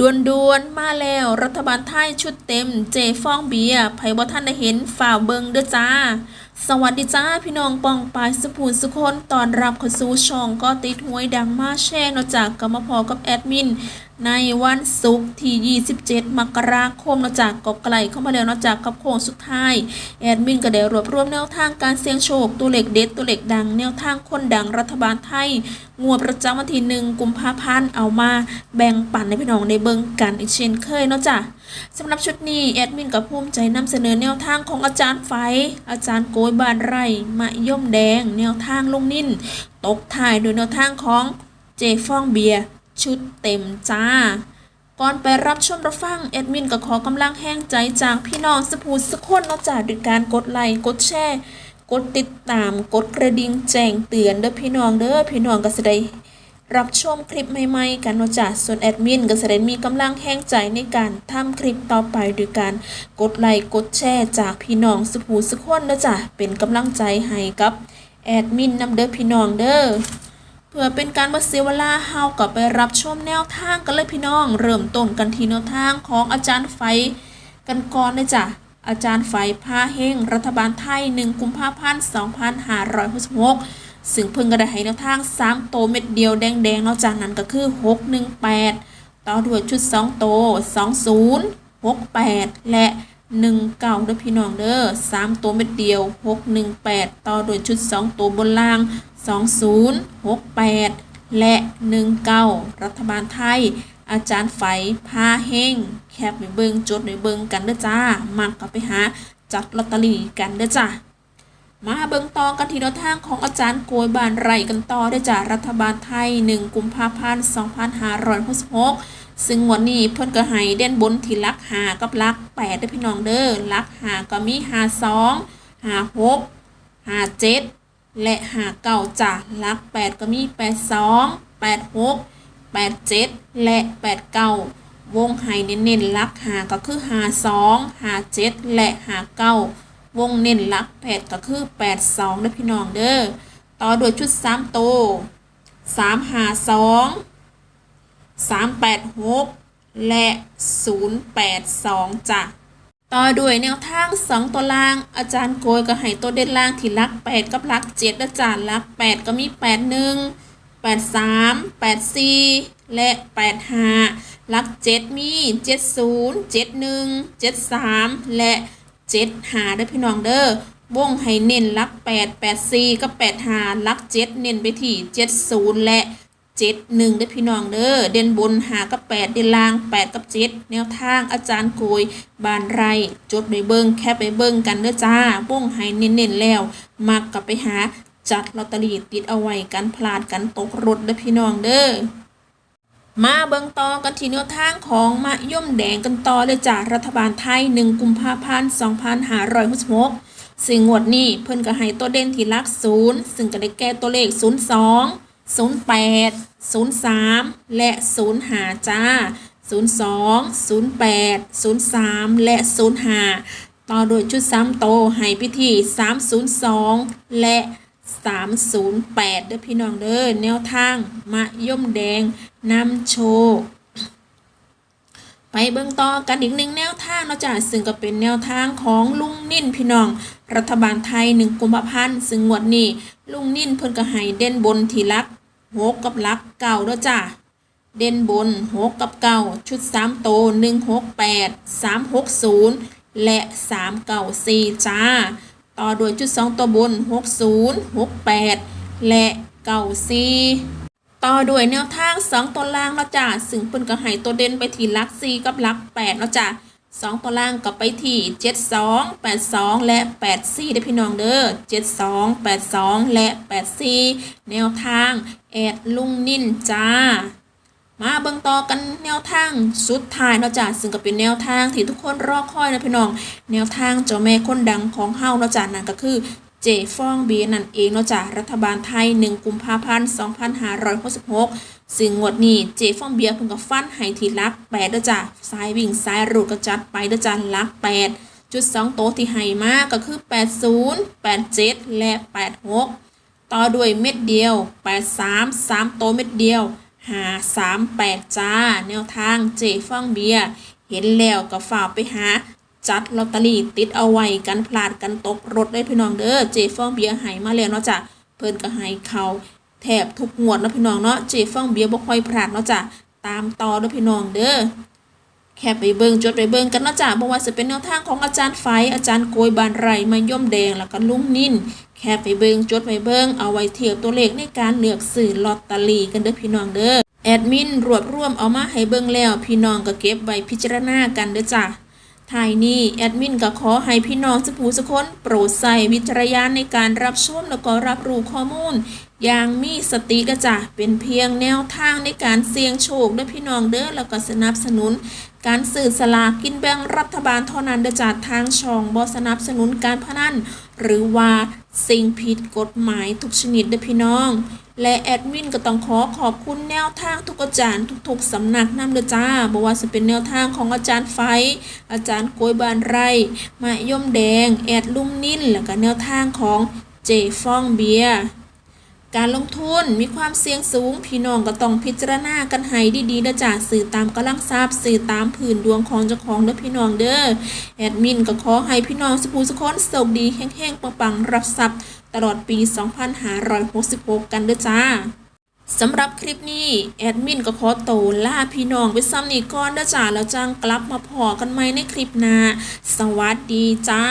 ดวนดวนๆ มาแล้วรัฐบาลไทยชุดเต็มเจฟองเบียร์ไผบ่ท่านได้เห็นฝ่าเบิงเด้อจ้า สวัสดีจ้าพี่น้องปองปายสุภูนสุคนตอนรับเข้าสู่ช่องก็ติดหวยดังมาแช่เนอกจากกรรมพอกับแอดมิน ในวันศุกร์ที่ 27 มกราคมนอกจากก็ไกลเข้ามาแล้วนอกจากกับโค้งสุดท้าย แอดมินก็ได้รวบรวมแนวทางการเสี่ยงโชค ตัวเลขเด็ดตัวเลขดัง แนวทางคนดังรัฐบาลไทย งวดประจำวันที่หนึ่งกุมภาพันธ์เอามาแบ่งปันให้พี่น้องในเบิงกันอีกเช่นเคยนาะจ้ะสำหรับชุดนี้แอดมินกับภูมิใจนำเสนอแนวทางของอาจารย์ไฟ อาจารย์โกยบานไร่มะย่อมแดง แนวทางลงนิ่น ตกท้ายโดยแนวทางของเจฟองเบียร์ ชุดเต็มจ้า ก่อนไปรับชมรับฟังแอดมินก็ขอกำลังแห้งใจจากพี่น้องสปูสกคนนอกจากด้วยการกดไลค์กดแชร์กดติดตามกดกระดิ่งแจ้งเตือนเด้อพี่น้องเด้อพี่น้องก็จะได้รับชมคลิปใหม่ๆ กันนาะจ้ะส่วนแอดมินก็จะได้มีกำลังแห้งใจในการทำคลิปต่อไปด้วยการกดไลค์กดแชร์จากพี่น้องสปูสกคนนาะจ้ะเป็นกำลังใจให้กับแอดมินนำเด้อพี่น้องเด้อ พื่อเป็นการบ่เสียเวลาเฮาก็ไปรับชมแนวทางกันเลยพี่น้อง เริ่มต้นกันที่แนวทางของอาจารย์ไฟกันก่อนเลยจ้ะอาจารย์ไฟพาเฮงรัฐบาลไทย 1 กุมภาพันธ์ 2566 ซึ่งเพิ่งก็ได้ให้แนวทาง 3 โตเม็ดเดียวแดงๆนอกจากนั้นก็คือ 618 ต่อด้วยชุด 2 โต 20 68 และ หนึ่งเก่าเด้อพี่น้องเด้อ3ตัวเม็ดเดียวหกหนึ่งแปดต่อโดยชุดสองตัวบนล่างสองศูนย์หกแปดและหนึ่งเก้ารัฐบาลไทย อาจารย์ไฟพาเฮงแคบไปเบิงจดไปเบิงกันเด้อจ้ามักก็ไปหาจัดลอตเตอรี่กันเด้อจ้า มาเบิงต่อกันที่แนวทางของอาจารย์โกยบานไรกันต่อได้จากรัฐบาลไทย 1 กุมภาพันธ์ 2566 ซึ่งวันนี้เพิ่นก็ให้เด่นบนที่ลักหากับลักแปดได้พี่น้องเด้อลักหาก็มีหาสองหาหกหาเจ็ดและหาเก้าจ้ะลักแปดก็มีแปดสองแปดหกแปดเจ็ดและแปดเก้าวงไห้เน้นๆลักหาก็คือหาสองหาเจ็ดและหาเก้า วงเน้นลักแปดก็คือแปดสองด้อพี่น้องเด้อต่อด้วยชุดสามโตสามหาสอง386และ082จ้ะต่อด้วยแนวทาง2ตัวล่าง อาจารย์โกยก็ให้ตัวเด่นล่างที่ลัก8กับลัก7และจ้ะลัก8ก็มี81 83 84และ85ลัก7มี70 71 73และ 75เด้อพี่น้องเด้อวงให้เน้นลัก8 84กับ85ลัก7เน้นไปที่70และเจ็ดหนึ่งได้อพี่น้องเด้อเด่นบนหากับแปดเด่นล่างแปดกับเจ็ดแนวทางอาจารย์โกยบานไรจดไปเบิ้งแคปไปเบิ้งกันเด้อจ้าบ้งให้เน้นๆแล้วมักกลับไปหาจัดลอตเตอรี่ติดเอาไว้กันพลาดกันตกรถเด้อพี่น้องเด้อ มาเบิงต่อกันที่แนวทางของมะย่มแดงกันต่อเลยจ้ารัฐบาลไทย 1 กุมภาพันธ์2566ซึ่งงวดนี้เพิ่นก็ให้ตัวเด่นที่ลักศูนย์ซึ่งก็ได้แก้ตัวเลข 02 08 03 และ 05 จ้า 02 08 03 และ 05 ต่อโดยชุด3โตให้พิธี 302 และ 308เด้อพี่น้องเด้อแนวทางมะย่มแดงนำโชคไปเบิ่งต่อกันอีกหนึ่งแนวทางเนาะจ้ะซึ่งก็เป็นแนวทางของลุงนิ่นพี่น้อง รัฐบาลไทย1กุมภาพันธ์ซึ่งงวดนี้ลุงนิ่นเพิ่นก็ให้เด่นบนที่ลักหกกับลักเก่าเด้อจ้ะเด่นบนหกกับเก้าชุดสามโตหนึ่งหกแปดสามหกศูนย์และสามเก้าสี่จ้า ต่อด้วยชุดสองตัวบนหกศูนย์หกแปดและเก้าสี่ต่อด้วยแนวทางสองตัวล่างเนาะจ้ะซึ่งเพิ่นก็ให้ตัวเด่นไปที่ลักสี่กับลักแปดเนาะจ้ะสองตัวล่างก็ไปที่เจ็ดสองแปดสองและแปดสี่ได้พี่น้องเด้อเจ็ดสองแปดสองและแปดสี่แนวทางแอดลุงนิ่นจ้า มาเบิ่งต่อกันแนวทางสุดท้ายเนาะจ้ะซึ่งก็เป็นแนวทางที่ทุกคนรอคอยนะพี่น้อง แนวทางเจ้าแม่คนดังของเฮาเนาะจ้ะนั่นก็คือเจฟองเบียนั่นเองเนาะจ้ะรัฐบาลไทย 1 กุมภาพันธ์2566ซึ่งงวดนี้เจฟองเบียเพิ่นก็ฟันให้ที่ลัก8เด้อจ้ะสายวิ่งสายรูดก็จัดไปเด้อจ้ะลัก 8 จุด 2 โตะที่ให้มากก็คือ 80 87 และ 86 ต่อด้วยเม็ดเดียว 83 3 โตวเม็ดเดียว หาสามแปดจ้า แนวทางเจฟองเบียเห็นแล้วก็ฝากไปหา จัดลอตเตอรี่ติดเอาไว้กันพลาดกันตกรถได้พี่น้องเด้อเจฟองเบียหายมาแล้วเนาะจ้ะเพิ่นก็หายเขาแถบทุกงวดเนาะพี่น้องเนาะเจฟองเบียบ่ค่อยพลาดเนาะจ้ะตามต่อเด้อพี่น้องเด้อ แค่ไปเบิงจดไปเบิงกันนะจ๊ะบ่ว่าจะเป็นแนวทางของอาจารย์ไฟ อาจารย์โกยบานไรมาย่อมแดงแล้วก็ลุงนิ่นแค่ไปเบิงจดไปเบิงเอาไว้เทียบตัวเลขในการเลือกสื่อลอตเตอรี่กันเด้อพี่น้องเด้อแอดมินรวบรวมเอามาให้เบิงแล้ว พี่น้องก็เก็บไว้พิจารณากันเด้อจ้ะ ทายนี้แอดมินก็ขอให้พี่น้องสุภูสุคน โปรดใส่วิจารณญาณในการรับชมแล้วก็รับรู้ข้อมูล อย่างมีสตินะจ๊ะเป็นเพียงแนวทางในการเสี่ยงโชคด้อพี่น้องเด้อแล้วก็สนับสนุน การสื่อสลากกินแบ่งรัฐบาลเท่านั้นเดจ้ะทางช่องบอสนับสนุนการพนันหรือว่าสิ่งผิดกฎหมายทุกชนิดเด้อพี่น้อง และแอดมินก็ต้องขอขอบคุณแนวทางทุกอาจารย์ทุกๆสำนักนำเด้อจ้าบอกว่าจะเป็นแนวทางของอาจารย์ไฟ อาจารย์โกยบานไรมายมแดง แอดลุ่มนิ่น แล้วก็แนวทางของเจฟองเบียร์ การลงทุนมีความเสี่ยงสูง พี่น้องก็ต้องพิจารณากันให้ดีๆเด้อจ้าสื่อตามกำลังทรัพย์สื่อตามผืนดวงของเจ้าของเด้อพี่น้องเด้อแอดมินก็ขอให้พี่น้องสุภูสุคนโชคดีแห้งๆปังๆรับทรัพย์ ตลอดปี 2566 กันเด้อจ้าสำหรับคลิปนี้แอดมินก็ขอโตล่าพี่น้องไปซ้ำนีก่อนเด้อจ้าแล้วจังกลับมาพอกันใหม่ในคลิปหน้าสวัสดีจ้า